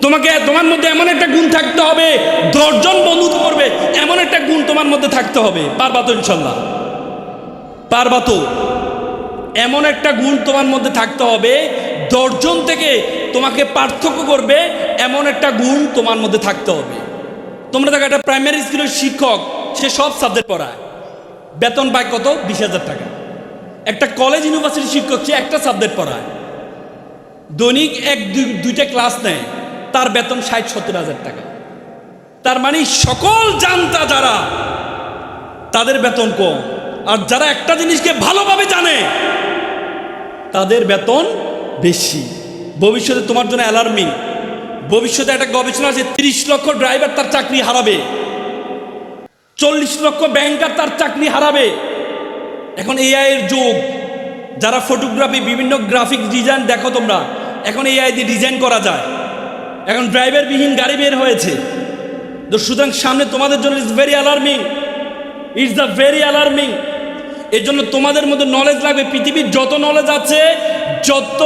তোমাকে, তোমার মধ্যে এমন একটা গুণ থাকতে হবে, দশজন বন্ধুত্ব করবে, এমন একটা গুণ তোমার মধ্যে থাকতে হবে, পারবা তো ইনশাল্লাহ। পারবা তো। এমন একটা গুণ তোমার মধ্যে থাকতে হবে, দশজন থেকে তোমাকে পার্থক্য করবে, এমন একটা গুণ তোমার মধ্যে থাকতে হবে। তোমরা দেখো, একটা প্রাইমারি স্কুলের শিক্ষক, সে সব সাবজেক্ট পড়ায়। বেতন পায় কত? বিশ হাজার টাকা। একটা কলেজ ইউনিভার্সিটির শিক্ষক, সে একটা সাবজেক্ট পড়ায়। দৈনিক এক, দুই- দুইটা ক্লাস নেয়। তার বেতন ষাট, সত্তর হাজার টাকা। তার মানে সকল জানতা যারা, তাদের বেতন কম। আর যারা একটা জিনিসকে ভালোভাবে জানে, তাদের বেতন বেশি। ভবিষ্যতে তোমার জন্য অ্যালার্মিং। ভবিষ্যতে একটা গবেষণা আছে, তিরিশ লক্ষ ড্রাইভার তার চাকরি হারাবে। চল্লিশ লক্ষ ব্যাংকার তার চাকরি হারাবে। এখন এআই এর যুগ। যারা ফটোগ্রাফি বিভিন্ন গ্রাফিক ডিজাইন দেখো তোমরা, এখন এআই দিয়ে ডিজাইন করা যায়। এখন ড্রাইভারবিহীন গাড়ি বের হয়েছে। তো সুতরাং সামনে তোমাদের জন্য it's very alarming it's the very alarming এর জন্য তোমাদের মধ্যে নলেজ লাগবে। পৃথিবীর যত নলেজ আছে, যত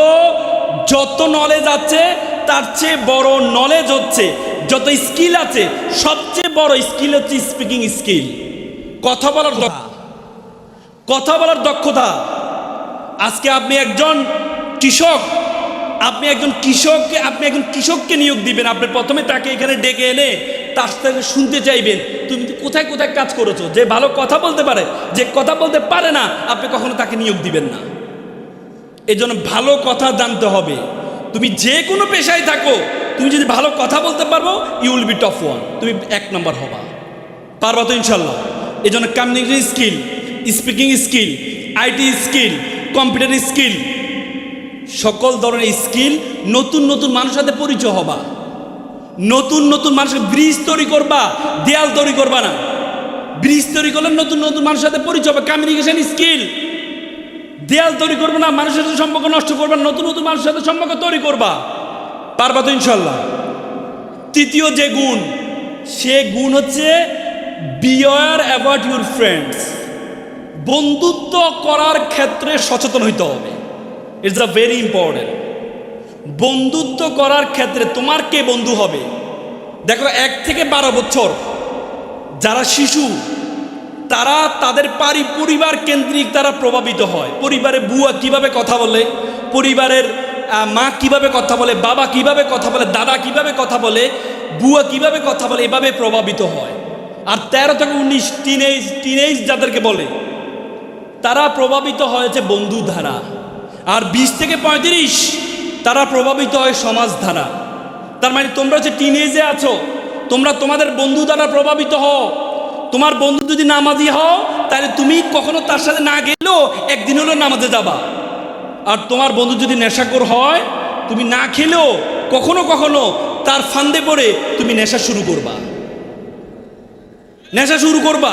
যত নলেজ আছে, তার চেয়ে বড় নলেজ হচ্ছে। যত স্কিল আছে, সবচেয়ে বড় স্কিল হচ্ছে স্পিকিং স্কিল কথা বলার কথা বলার দক্ষতা। আজকে আপনি একজন কৃষক। আপনি একজন কৃষককে, আপনি একজন কৃষককে নিয়োগ দিবেন। আপনি প্রথমে তাকে এখানে ডেকে এনে তার থেকে শুনতে চাইবেন। তুমি কোথায় কোথায় কাজ করেছ? যে ভালো কথা বলতে পারে, যে কথা বলতে পারে না, আপনি কখনো তাকে নিয়োগ দিবেন না। এই জন্য ভালো কথা জানতে হবে। তুমি যে কোনো পেশায় থাকো, তুমি যদি ভালো কথা বলতে পারব you will be top one তুমি এক নম্বর হবা। পারবা তো ইনশাল্লাহ। এই জন্য communication skill speaking skill IT skill computer skill সকল ধরনের স্কিল নতুন নতুন মানুষের সাথে পরিচয় হবা। নতুন নতুন মানুষের ব্রিজ তৈরি করবা, দেয়াল তৈরি করবা না। ব্রিজ তৈরি করলে নতুন নতুন মানুষের সাথে পরিচয় হবে কমিউনিকেশন স্কিল দেয়াল তৈরি করবে না, মানুষের সাথে সম্পর্ক নষ্ট করবে নতুন নতুন মানুষের সাথে সম্পর্ক তৈরি করবা। পারবা তো ইনশাল্লাহ তৃতীয় যে গুণ, সে গুণ হচ্ছে বিয়ার অ্যাবাউট ইউর ফ্রেন্ডস বন্ধুত্ব করার ক্ষেত্রে সচেতন হইতে হবে। ইটস আ ভেরি ইম্পর্টেন্ট বন্ধুত্ব করার ক্ষেত্রে তোমার কে বন্ধু হবে? দেখো, এক থেকে বারো বছর যারা শিশু, তারা তাদের পারি পরিবার কেন্দ্রিক তারা প্রভাবিত হয়। পরিবারে বুয়া কীভাবে কথা বলে? পরিবারের মা কীভাবে কথা বলে? বাবা কীভাবে কথা বলে? দাদা কীভাবে কথা বলে? বুয়া কীভাবে কথা বলে? এভাবে প্রভাবিত হয়। আর তেরো থেকে উনিশ টিনেজ টিনেজ যাদেরকে বলে, তারা প্রভাবিত হয়েছে বন্ধু ধারা আর বিশ থেকে পঁয়ত্রিশ তারা প্রভাবিত হয় সমাজ ধারা তার মানে তোমরা হচ্ছে টিনেজে আছো, তোমরা তোমাদের বন্ধু দ্বারা প্রভাবিত হও। তোমার বন্ধু যদি নামাজি হও, তাহলে তুমি কখনো তার সাথে না গেলেও একদিন হলেও নামাজে যাবা। আর তোমার বন্ধু যদি নেশাকর হয়, তুমি না খেলেও কখনো কখনো তার ফান্দে পড়ে তুমি নেশা শুরু করবা। নেশা শুরু করবা।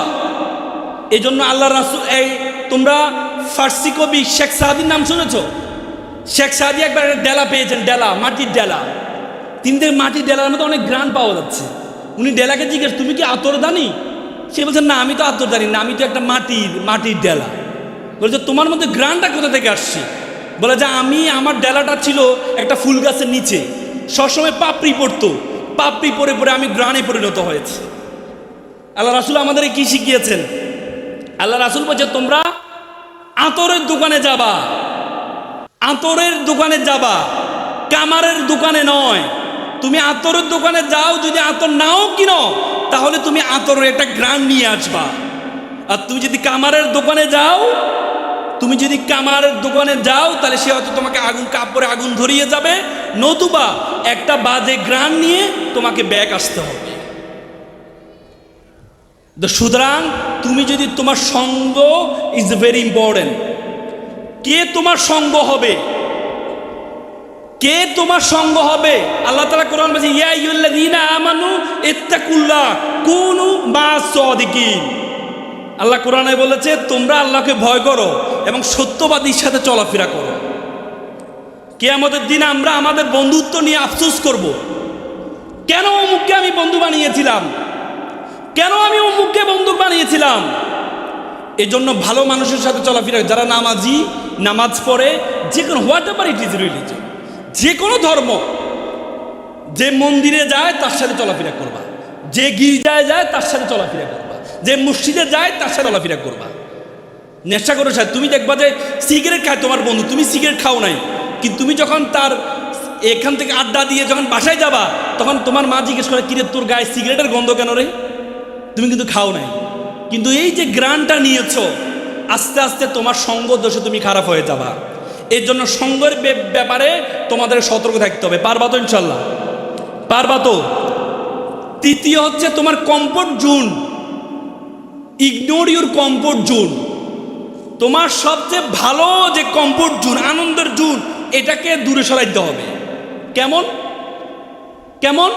এই জন্য আল্লাহ রাসুল এই তোমরা ফার্সি কবি শেখ সাহাদির নাম শুনেছ? শেখ সাহাদি একবার ডেলা পেয়েছেন, ডেলা, মাটির ডেলা। তিনি দেখেন মাটির ডেলার মধ্যে অনেক গ্রান পাওয়া যাচ্ছে। উনি ডেলাকে জিজ্ঞেস, তুমি কি আতর দানি? সে বলছেন না, আমি তো আতর জানি না, আমি তো একটা মাটির মাটির ডেলা। বলছে, তোমার মধ্যে গ্রানটা কোথা থেকে আসছে? বলে যে, আমি, আমার ডেলাটা ছিল একটা ফুল গাছের নিচে। সবসময় পাপড়ি পড়তো। পাপড়ি পরে পরে আমি গ্রানে পরিণত হয়েছে। আল্লাহ রাসুল আমাদের কি শিখিয়েছেন? আল্লাহ রাসুল বলছে, তোমরা আতরের দোকানে যাবা। আতরের দোকানে যাবা। কামারের দোকানে নয়। তুমি আতরের দোকানে যাও, যদি আতর নাও কিনো, তাহলে তুমি আতরের একটা গ্রাম নিয়ে আসবা। আর তুমি যদি কামারের দোকানে যাও, তুমি যদি কামারের দোকানে যাও, তাহলে সে হয়তো তোমাকে আগুন কাপড়ে আগুন ধরিয়ে যাবে। নতুবা একটা বাজে গ্রাম নিয়ে তোমাকে ব্যাগ আসতে হবে। সুতরাং তুমি যদি তোমার সঙ্গ ইজ ভেরি ইম্পর্টেন্ট কে তোমার সঙ্গ হবে? কে তোমার সঙ্গ হবে? আল্লাহ তালা কোরআন বলছে, ইয়া ইউল্লাযীনা আমানু ইত্তাকুল্লাহ, কুনু আল্লাহ কোরআনে বলেছে, তোমরা আল্লাহকে ভয় করো এবং সত্যবাদীর সাথে চলাফেরা করো। কে আমাদের দিন আমরা আমাদের বন্ধুত্ব নিয়ে আফসোস করব। কেন অমুককে আমি বন্ধু বানিয়েছিলাম? কেন আমি অমুককে বন্ধু বানিয়েছিলাম? এজন্য ভালো মানুষের সাথে চলাফেরা যারা নামাজি, নামাজ পড়ে, যে কোনো whatever it is religion যে কোনো ধর্ম, যে মন্দিরে যায়, তার সাথে চলাফেরা করবা। যে গির্জায় যায়, তার সাথে চলাফেরা করবা। যে মসজিদে যায়, তার সাথে চলাফেরা করবা। নেশা করো সাহেব তুমি দেখবা যে সিগারেট খায় তোমার বন্ধু। তুমি সিগারেট খাও নাই। কিন্তু তুমি যখন তার এখান থেকে আড্ডা দিয়ে যখন বাসায় যাবা, তখন তোমার মা জিজ্ঞেস করে, কিরে, তোর গায়ে সিগারেটের গন্ধ কেন রে? তুমি কিন্তু খাও নাই। কিন্তু এই যে গ্রানটা নিয়েছো, আস্তে আস্তে তোমার সঙ্গ দোষে তুমি খারাপ হয়ে যাবা। এর জন্য সঙ্গের ব্যাপারে তোমাদের সতর্ক থাকতে হবে। পারবা তো ইনশাল্লাহ? পারবা তো? তৃতীয় হচ্ছে তোমার comfort zone ignore your comfort zone তোমার সবচেয়ে ভালো যে কমফোর্ট জোন আনন্দের জোন এটাকে দূরে সরাইতে হবে। কেমন? কেমন?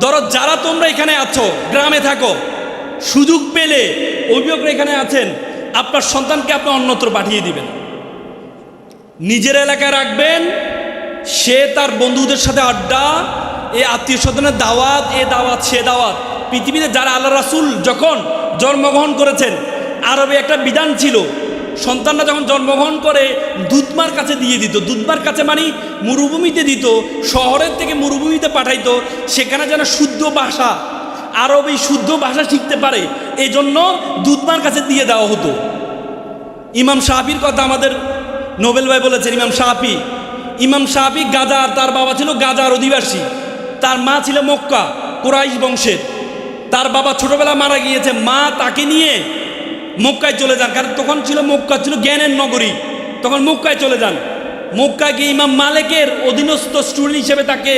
ধরো যারা তোমরা এখানে আছো, গ্রামে থাকো সুযোগ পেলে অভিভাবকরা এখানে আছেন, আপনার সন্তানকে আপনি অন্যত্র পাঠিয়ে দিবেন। নিজের এলাকায় রাখবেন, সে তার বন্ধুদের সাথে আড্ডা, এ আত্মীয় স্বজনের দাওয়াত, এ দাওয়াত, সে দাওয়াত। পৃথিবীতে যারা আল্লাহ রাসুল যখন জন্মগ্রহণ করেছেন, আরবে একটা বিধান ছিল, সন্তানরা যখন জন্মগ্রহণ করে, দুধমার কাছে দিয়ে দিত। দুধমার কাছে মানে মরুভূমিতে দিত, শহরের থেকে মরুভূমিতে পাঠাইতো, সেখানে যেন শুদ্ধ ভাষা আরবে শুদ্ধ ভাষা শিখতে পারে এই জন্য দুধমার কাছে দিয়ে দেওয়া হতো। ইমাম শাহাবির কথা আমাদের নোবেল ভাই বলেছেন, ইমাম শাহাবি ইমাম শাহাবি গাজার তার বাবা ছিল গাজার অধিবাসী। তার মা ছিল মক্কা, কোরাইশ বংশের। তার বাবা ছোটবেলা মারা গিয়েছে, মা তাকে নিয়ে মক্কায় চলে যান, কারণ তখন ছিল মক্কা ছিল জ্ঞানের নগরী। তখন মক্কায় চলে যান। মক্কা গিয়ে ইমাম মালেকের অধীনস্থ স্টুডেন্ট হিসেবে তাকে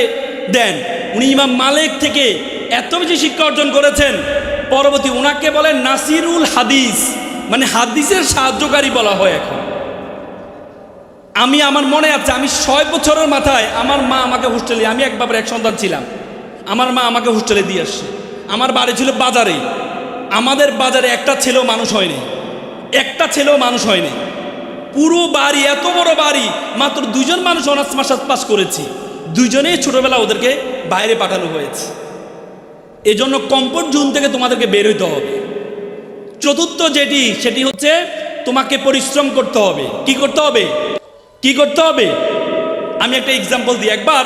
দেন। উনি ইমাম মালেক থেকে এত বেশি শিক্ষা অর্জন করেছেন। পরবর্তী ওনাকে বলেন নাসিরুল হাদিস। মানে হাদিসের সাহায্যকারী বলা হয় এখন। আমি আমার মনে আছে, আমি ছয় বছরের মাথায় আমার মা আমাকে হোস্টেলে, আমি এক বাবার এক সন্তান ছিলাম। আমার মা আমাকে হোস্টেলে দিয়ে আসছে। আমার বাড়ি ছিল বাজারে। আমাদের বাজারে একটা ছেলেও মানুষ হয়নি। একটা ছেলেও মানুষ হয়নি। পুরো বাড়ি, এত বড় বাড়ি, মাত্র দুজন মানুষ অনার্স মাসাজ পাস করেছি। দুজনেই ছোটবেলা ওদেরকে বাইরে পাঠানো হয়েছে। এজন্য কমফোর্ট জোন থেকে তোমাদেরকে বের হইতে হবে। চতুর্থ যেটি, সেটি হচ্ছে তোমাকে পরিশ্রম করতে হবে। কি করতে হবে? কি করতে হবে? আমি একটা এক্সাম্পল দিই। একবার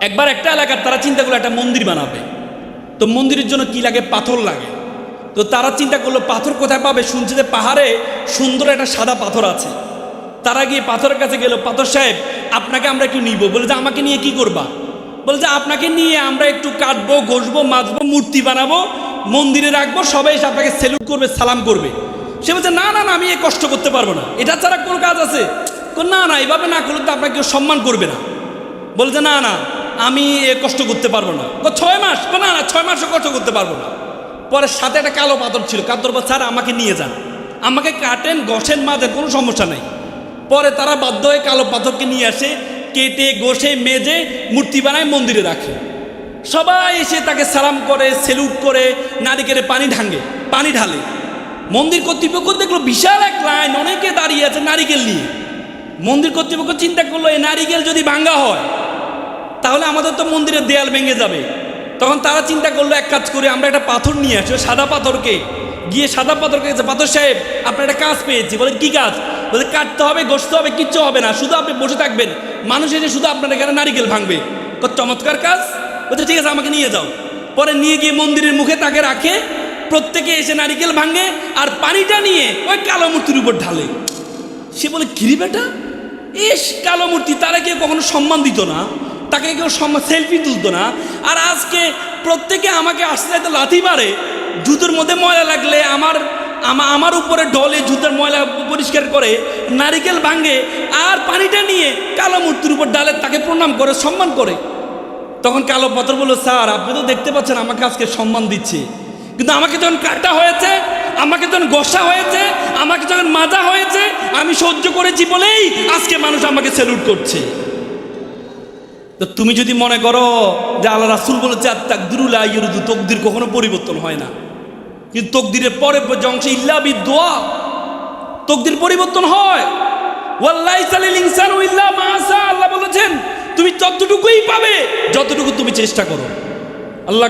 একবার একটা এলাকার তারা চিন্তা করল একটা মন্দির বানাবে। তো মন্দিরের জন্য কি লাগে? পাথর লাগে। তো তারা চিন্তা করল, পাথর কোথায় পাবে? শুনছে যে পাহাড়ে সুন্দর একটা সাদা পাথর আছে। তারা গিয়ে পাথরের কাছে গেল। পাথর সাহেব আপনাকে আমরা একটু নিব। বলে যে, আমাকে নিয়ে কি করবা? বলে যে, আপনাকে নিয়ে আমরা একটু কাটবো, ঘষবো, মাজবো, মূর্তি বানাবো, মন্দিরে রাখব, সবাই এসে আপনাকে সেলুট করবে, সালাম করবে। সে বলছে, না না না, আমি এ কষ্ট করতে পারব না। এটা ছাড়া কোনো কাজ আছে? না না, এভাবে না করলে তো আপনাকে কেউ সম্মান করবে না। বলছে না না, আমি এ কষ্ট করতে পারব না। ছয় মাস? না না, ছয় মাসও কষ্ট করতে পারব না। পরে সাথে একটা কালো পাথর ছিল। কাতর স্যার, আমাকে নিয়ে যান। আমাকে কাটেন গসেন মাজেন কোনো সমস্যা নেই। পরে তারা বাধ্য হয়ে কালো পাথরকে নিয়ে আসে, কেটে গোসে মেজে, মূর্তি বানায় মন্দিরে রাখে। সবাই এসে তাকে সালাম করে, সেলুট করে, নারিকেলে পানি ঢাঙ্গে, পানি ঢালে। মন্দির কর্তৃপক্ষ দেখল বিশাল এক লাইন, অনেকে দাঁড়িয়ে আছে নারিকেল নিয়ে। মন্দির কর্তৃপক্ষ চিন্তা করল এই নারিকেল যদি ভাঙ্গা হয়, তাহলে আমাদের তো মন্দিরের দেয়াল ভেঙে যাবে। তখন তারা চিন্তা করল, এক কাজ করে, আমরা একটা পাথর নিয়ে আসি সাদা পাথরকে। গিয়ে সাদা পাথরকে পাথর সাহেব, আপনার একটা কাজ পেয়েছি। বলে, কি কাজ? বলে কাটতে হবে, ঘষতে হবে, কিচ্ছু হবে না। শুধু আপনি বসে থাকবেন। মানুষ এসে শুধু আপনার এখানে নারিকেল ভাঙবে। কত চমৎকার কাজ। বলছে, ঠিক আছে, আমাকে নিয়ে যাও। পরে নিয়ে গিয়ে মন্দিরের মুখে তাকে রাখে। প্রত্যেকে এসে নারিকেল ভাঙে আর পানিটা নিয়ে ওই কালো মূর্তির উপর ঢালে। সে বলে, কিরি বেটা? এস কালো মূর্তি, তারা কেউ কখনো সম্মান দিত না। তাকে কেউ সম্মান, সেলফি তুলতো না। আর আজকে প্রত্যেকে আমাকে আসতে আস্তে লাথি মারে। জুতোর মধ্যে ময়লা লাগলে আমার আমা আমার উপরে ডলে জুতোর ময়লা পরিষ্কার করে নারিকেল ভাঙে আর পানিটা নিয়ে কালো মূর্তির উপর ডালে তাকে প্রণাম করে, সম্মান করে। তখন কালো পাথর বলল, স্যার, আপনি তো দেখতে পাচ্ছেন আমাকে আজকে সম্মান দিচ্ছে। কিন্তু আমাকে যখন কাটা হয়েছে, আমাকে যখন গোসা হয়েছে, আমাকে যখন মাজা হয়েছে, আমি সহ্য করেছি বলেই আজকে মানুষ আমাকে সেলুট করছে। তো তুমি যদি মনে করো যে আল্লাহ রাসুল বলেছে আর তাকদিরুল্লাহ তকদির কখনো পরিবর্তন হয় না। কিন্তু তকদিরের পরে যে অংশ ইল্লা দোয়া তকদির পরিবর্তন হয়। আল্লাহ বলেছেন, তুমি ততটুকুই পাবে, যতটুকু তুমি চেষ্টা করো। আল্লাহ